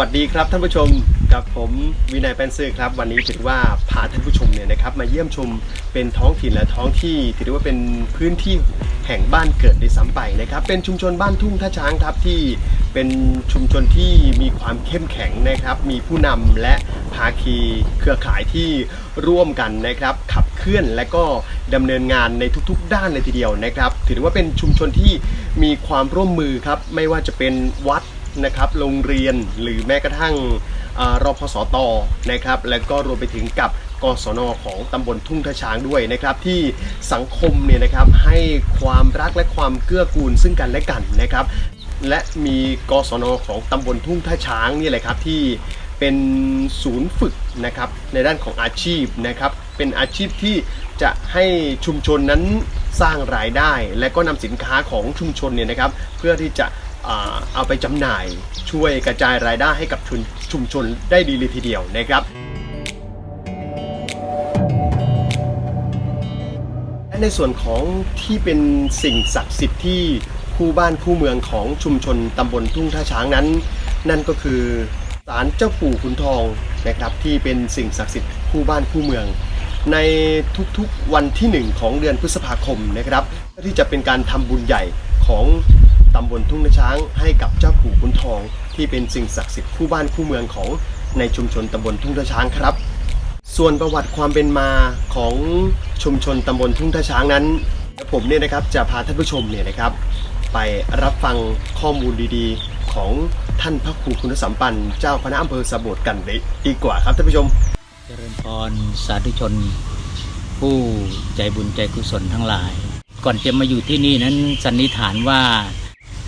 สวัสดีครับท่านผู้ชมกับผมวินัยแปนซื่อครับ วันนี้ถือว่าพาท่านผู้ชมเนี่ยนะครับ มาเยี่ยมชมเป็นท้องถิ่นและท้องที่ถือว่าเป็นพื้นที่แห่งบ้านเกิดในซ้ำไปนะครับ เป็นชุมชนบ้านทุ่งท่าช้างครับที่เป็นชุมชนที่มีความเข้มแข็งนะครับ มีผู้นำและภาคีเครือข่ายที่ร่วมกันนะครับ ขับเคลื่อนและก็ดำเนินงานในทุกๆ ด้านเลยทีเดียวนะครับ ถือว่าเป็นชุมชนที่มีความร่วมมือครับไม่ว่าจะเป็นวัด นะครับโรงเรียนหรือแม้กระทั่งรพสตนะครับและก็รวมไปถึงกับกศนของตำบลทุ่งท่าช้างด้วยนะครับ ที่สังคมเนี่ยนะครับให้ความรักและความเกื้อกูลซึ่งกันและกันนะครับ และมีกศนของตำบลทุ่งท่าช้างนี่แหละครับที่เป็นศูนย์ฝึกนะครับในด้านของอาชีพนะครับ เป็นอาชีพที่จะให้ชุมชนนั้นสร้างรายได้ และก็นำสินค้าของชุมชนเนี่ยนะครับ เพื่อที่จะ เอาไปจำหน่ายช่วยกระจายรายได้ให้กับชุมชุมชนได้ดีเลยทีเดียวนะครับและในส่วนของที่เป็นสิ่งศักดิ์สิทธิ์ที่คู่บ้านคู่เมืองของชุมชนตำบลทุ่งท่าช้างนั้น นั่นก็คือศาลเจ้าปู่ขุนทองนะครับที่เป็นสิ่งศักดิ์สิทธิ์คู่บ้านคู่เมือง ในทุกๆวันที่หนึ่งของเดือนพฤษภาคมนะครับที่จะเป็นการทำบุญใหญ่ของ ตำบลทุ่งนาช้างให้กับเจ้าปู่ขุนทอง ที่เป็นสิ่งศักดิ์สิทธิ์คู่บ้านคู่เมืองของในชุมชนตำบลทุ่งนาช้างครับ ส่วนประวัติความเป็นมาของชุมชนตำบลทุ่งท่าช้างนั้นผมเนี่ยนะครับจะพาท่านผู้ชมเนี่ยนะครับ ไปรับฟังข้อมูลดีๆ ของท่านพระครูคุณสัมปันเจ้าคณะอำเภอสะโบดกันเลยดีกว่าครับท่านผู้ชม เจริญพรสาธุชน ผู้ใจบุญใจกุศลทั้งหลาย ก่อนจะมาอยู่ที่นี่นั้นสันนิษฐานว่า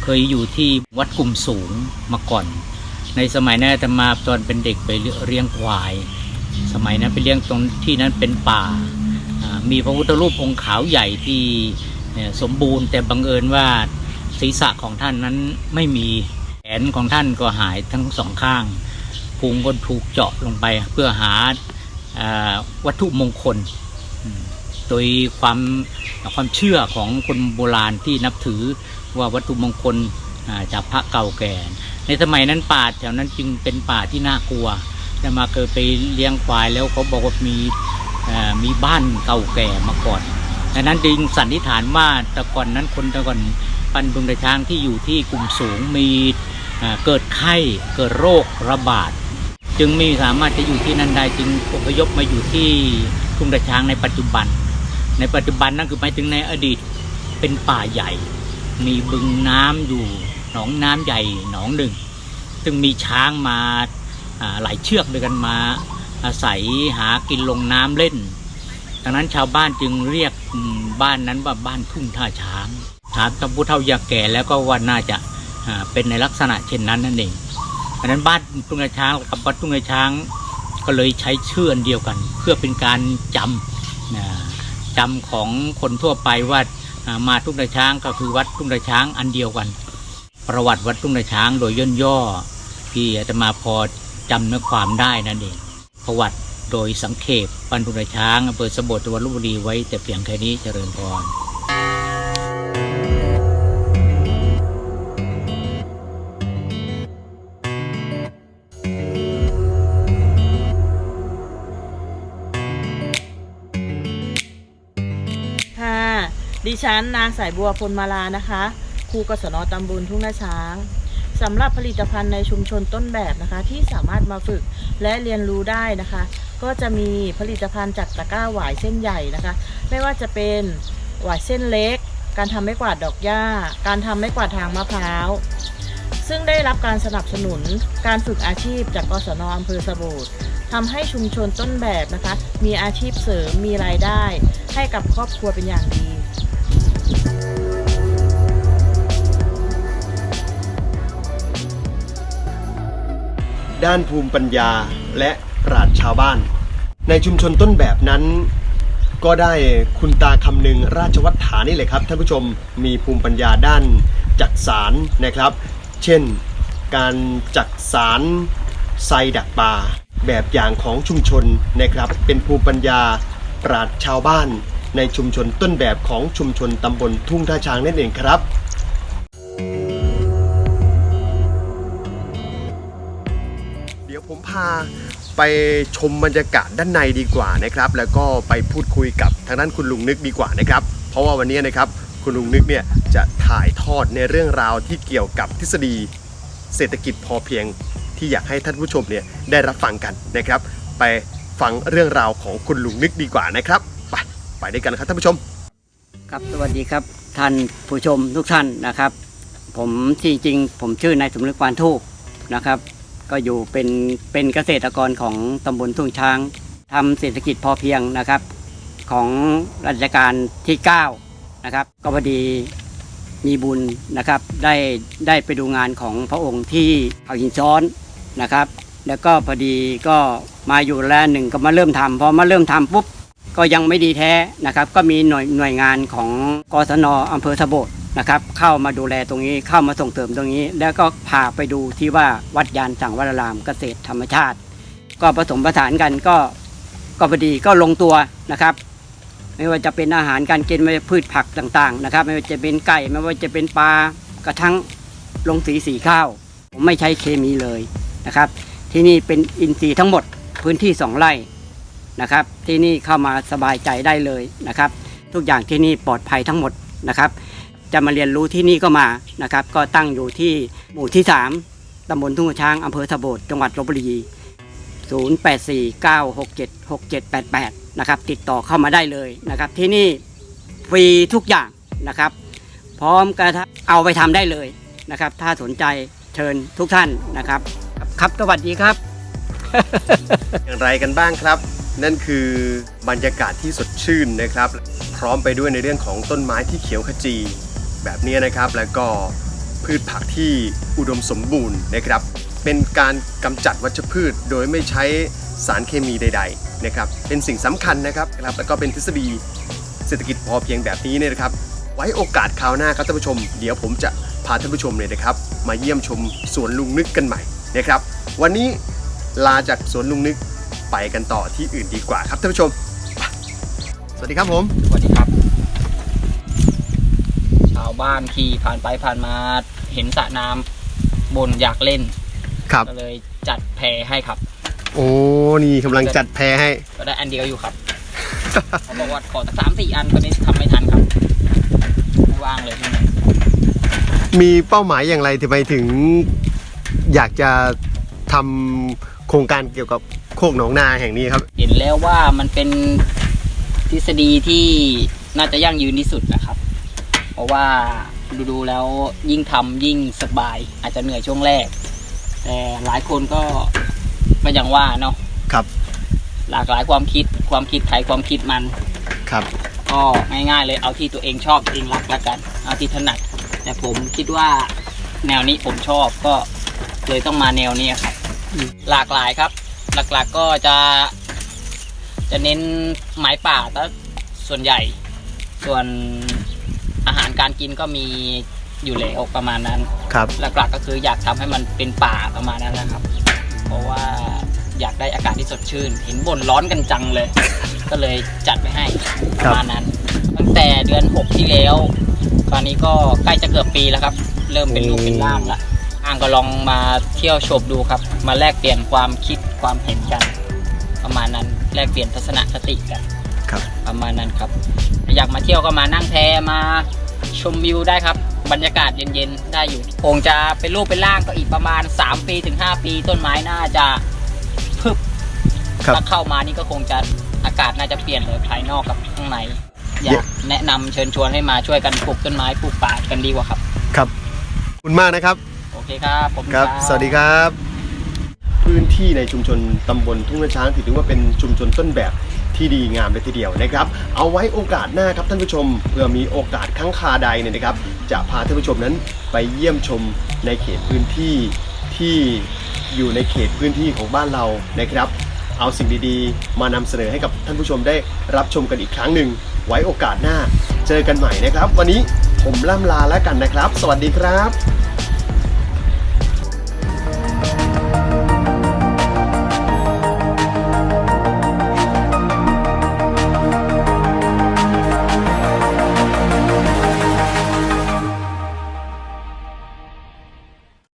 เคยอยู่ที่วัดกลุ่มสูงมาก่อน ในสมัยนั้นอาตมาตอนเป็นเด็กไปเลี้ยงควาย สมัยนั้นไปเลี้ยงตรงที่นั้นเป็นป่า มีพระพุทธรูปองค์ขาวใหญ่ที่สมบูรณ์ แต่บังเอิญว่าศีรษะของท่านนั้นไม่มีแขนของท่านก็หายทั้งสองข้างพุงก็ถูกเจาะลงไปเพื่อหาอวัตถุมงคล โดยความความเชื่อของคนโบราณที่นับถือ ว่าวัตถุมงคลจากพระเก่าแก่ ในสมัยนั้นป่าแถวนั้นจึงเป็นป่าที่น่ากลัวแต่มาเคยไปเลี้ยงควายแล้วเขาบอกว่ามีมีบ้านเก่าแก่มาก่อนดังนั้นจึงสันนิษฐานว่าแต่ก่อนนั้นคนแต่ก่อนปันดุงตะช้างที่อยู่ที่กลุ่มสูงมีเกิดไข้เกิดโรคระบาดจึงไม่สามารถจะอยู่ที่นั่นได้จึงอพยพมาอยู่ที่ทุ่งตะช้างในปัจจุบัน ในปัจจุบันนั่นคือหมายถึงในอดีตเป็นป่าใหญ่ มีบึงน้ำอยู่หนองน้ำใหญ่หนองหนึ่ง ซึ่งมีช้างมาหลายเชือกด้วยกันมาอาศัยหากินลงน้ำเล่น ดังนั้นชาวบ้านจึงเรียกบ้านนั้นว่าบ้านทุ่งท่าช้างถามตำผู้เฒ่ายาแก่แล้วก็ว่าน่าจะาเป็นในลักษณะเช่นนั้นนั่นเองอันนั้นบ้านทุ่งนาช้างกับวัดทุ่งนาช้างก็เลยใช้ชื่ออันเดียวกัน เพื่อเป็นการจำจำของคนทั่วไปว่า มาทุ่งนาช้างก็คือวัดทุ่งนาช้างอันเดียวกัน ประวัติวัดทุ่งนาช้างโดยย่นย่อที่อาตมาพอจำเนื้อความได้นั่นเองประวัติโดยสังเขปปันทุ่งนาช้างอำเภอสะโบดจังหวัดลบบุรีไว้แต่เพียงแค่นี้เจริญพร ดิฉันนางสายบัวพลมาลานะคะครูกศนตำบลทุ่งนาช้างสำหรับผลิตภัณฑ์ในชุมชนต้นแบบนะคะ ที่สามารถมาฝึกและเรียนรู้ได้นะคะ ก็จะมีผลิตภัณฑ์จากตะกร้าหวายเส้นใหญ่นะคะ ไม่ว่าจะเป็นหวายเส้นเล็ก การทำไม้กวาดดอกหญ้า การทำไม้กวาดทางมะพร้าว ซึ่งได้รับการสนับสนุนการฝึกอาชีพจากกศนอำเภอสะโบดทำให้ชุมชนต้นแบบนะคะ มีอาชีพเสริมมีรายได้ ให้กับครอบครัวเป็นอย่างดี ด้านภูมิปัญญาและปราชชาวบ้าน ในชุมชนต้นแบบนั้น ก็ได้คุณตาคำนึงราชวัฒฐานี่เลยครับท่านผู้ชมมีภูมิปัญญาด้านจักสารนะครับ เช่น การจักสารไซดักปลาแบบอย่างของชุมชนนะครับ เป็นภูมิปัญญาปราชชาวบ้าน ในชุมชนต้นแบบของชุมชนตำบลทุ่งท่าช้างนั่นเองครับ พาไปชมบรรยากาศด้านในดีกว่านะครับ แล้วก็ไปพูดคุยกับทางด้านคุณลุงนึกดีกว่านะครับ เพราะว่าวันนี้นะครับคุณลุงนึกเนี่ยจะถ่ายทอดในเรื่องราวที่เกี่ยวกับทฤษฎีเศรษฐกิจพอเพียงที่อยากให้ท่านผู้ชมเนี่ยได้รับฟังกันนะครับ ไปฟังเรื่องราวของคุณลุงนึกดีกว่านะครับไปไปด้วยกันครับท่านผู้ชม ครับสวัสดีครับท่านผู้ชมทุกท่านนะครับ ผมจริงๆผมชื่อนายสมนึกวานทูกนะครับ ก็อยู่เป็นเป็นเกษตรกรของตำบลทุ่งช้างทำเศรษฐกิจพอเพียงนะครับ ของรัชกาลที่9นะครับก็พอดีมีบุญนะครับได้ได้ไปดูงานของพระองค์ที่เขาหินซ้อนนะครับ แล้วก็พอดีก็มาอยู่แล้วหนึ่งก็มาเริ่มทำพอมาเริ่มทำปุ๊บก็ยังไม่ดีแท้นะครับ ก็มีหน่วยหน่วยงานของกศนอำเภอสะโบด นะครับเข้ามาดูแลตรงนี้เข้ามาส่งเสริมตรงนี้ แล้วก็พาไปดูที่ว่าวัดยานสังวรารามเกษตรธรรมชาติ ก็ผสมผสานกันก็ก็พอดีก็ลงตัวนะครับ ไม่ว่าจะเป็นอาหารการกินไม่ว่าพืชผักต่างๆนะครับ ไม่ว่าจะเป็นไก่ไม่ว่าจะเป็นปลากระทั่งลงสีสีข้าวผมไม่ใช้เคมีเลยนะครับ ที่นี่เป็นอินทรีย์ทั้งหมดพื้นที่สองไร่นะครับ ที่นี่เข้ามาสบายใจได้เลยนะครับ ทุกอย่างที่นี่ปลอดภัยทั้งหมดนะครับ จะมาเรียนรู้ที่นี่ก็มานะครับ ก็ตั้งอยู่ที่หมู่ที่ 3 ตำบลทุ่งช้างอำเภอสะโบดจังหวัดลบบุรี 0849676788 นะครับ ติดต่อเข้ามาได้เลยนะครับ ที่นี่ฟรีทุกอย่างนะครับ พร้อมกระทะเอาไปทำได้เลยนะครับ ถ้าสนใจเชิญทุกท่านนะครับ ครับสวัสดีครับ อย่างไรกันบ้างครับ นั่นคือบรรยากาศที่สดชื่นนะครับ พร้อมไปด้วยในเรื่องของต้นไม้ที่เขียวขจี แบบนี้นะครับ แล้วก็พืชผักที่อุดมสมบูรณ์นะครับ เป็นการกำจัดวัชพืชโดยไม่ใช้สารเคมีใด ๆนะครับ เป็นสิ่งสำคัญนะครับครับแล้วก็เป็นทฤษฎีเศรษฐกิจพอเพียงแบบนี้เนี่ยนะครับ ไว้โอกาสคราวหน้าครับท่านผู้ชม เดี๋ยวผมจะพาท่านผู้ชมเนี่ยนะครับ มาเยี่ยมชมสวนลุงนึกกันใหม่นะครับ วันนี้ลาจากสวนลุงนึกไปกันต่อที่อื่นดีกว่าครับท่านผู้ชม สวัสดีครับผม สวัสดีครับ บ้านขี่ผ่านไปผ่านมาเห็นสระน้ำบนอยากเล่น ครับ ก็เลยจัดแพรให้ครับ โอ้นี่กำลังจัดแพรให้ ก็ได้อันเดียวอยู่ครับ เขาบอกว่าขอสักสามสี่อันตอนนี้ทำไม่ทันครับไม่ว่างเลยที่นี่มีเป้าหมายอย่างไรทำไมถึง อยากจะทำโครงการเกี่ยวกับโคกหนองนาแห่งนี้ครับ เห็นแล้วว่ามันเป็นทฤษฎีที่น่าจะยั่งยืนที่สุดนะครับเพ ราะว่าดูๆแล้วยิ่งทำยิ่งสบาย อาจจะเหนื่อยช่วงแรก แต่หลายคนก็ก็อย่างว่าเนาะครับ หลากหลายความคิดความคิดใครความคิดมันครับ ก็ง่ายๆเลยเอาที่ตัวเองชอบตัวเองรักแล้วกัน เอาที่ถนัด แต่ผมคิดว่าแนวนี้ผมชอบก็เลยต้องมาแนวนี้ครับ หลากหลายครับ หลักๆก็จะ จะเน้นไม้ป่าซะส่วนใหญ่ ส่วน อาหารการกินก็มีอยู่แล้วประมาณนั้น ครับ หลักๆก็คืออยากทำให้มันเป็นป่าประมาณนั้นนะครับ เพราะว่าอยากได้อากาศที่สดชื่น เห็นบ่นร้อนกันจังเลย ก็เลยจัดไปให้ประมาณนั้น ตั้งแต่เดือน 6 ที่แล้ว ตอนนี้ก็ใกล้จะเกือบปีแล้วครับ เริ่มเป็นรูปเป็นร่างละอ่างก็ลองมาเที่ยวชมดูครับ มาแลกเปลี่ยนความคิดความเห็นกัน ประมาณนั้นแลกเปลี่ยนทัศนคติกันครับ ประมาณนั้นครับ อยากมาเที่ยวก็มานั่งแพมา ชมวิวได้ครับ บรรยากาศเย็นๆ ได้อยู่คงจะเป็นรูปเป็นร่างก็อีกประมาณ 3 ปีถึง 5 ปี ต้นไม้น่าจะพึบครับ ถ้าเข้ามานี่ก็คงจะอากาศน่าจะเปลี่ยนเลยภายนอกกับข้างในอยากแนะนำเชิญชวนให้มาช่วยกันปลูกต้นไม้ปลูกป่ากันดีกว่าครับ ครับขอบคุณมากนะครับ โอเคครับผม ครับ สวัสดีครับ พื้นที่ในชุมชนตำบลทุ่งนาช้างถือว่าเป็นชุมชนต้นแบบ ที่ดีงามเลยทีเดียวนะครับ เอาไว้โอกาสหน้าครับท่านผู้ชมเพื่อมีโอกาสครั้งคาใดเนี่ยนะครับ จะพาท่านผู้ชมนั้นไปเยี่ยมชมในเขตพื้นที่ที่อยู่ในเขตพื้นที่ของบ้านเรานะครับ เอาสิ่งดีๆ มานำเสนอให้กับท่านผู้ชมได้รับชมกันอีกครั้งหนึ่งไว้โอกาสหน้า เจอกันใหม่นะครับ วันนี้ผมล่ำลาแล้วกันนะครับ สวัสดีครับ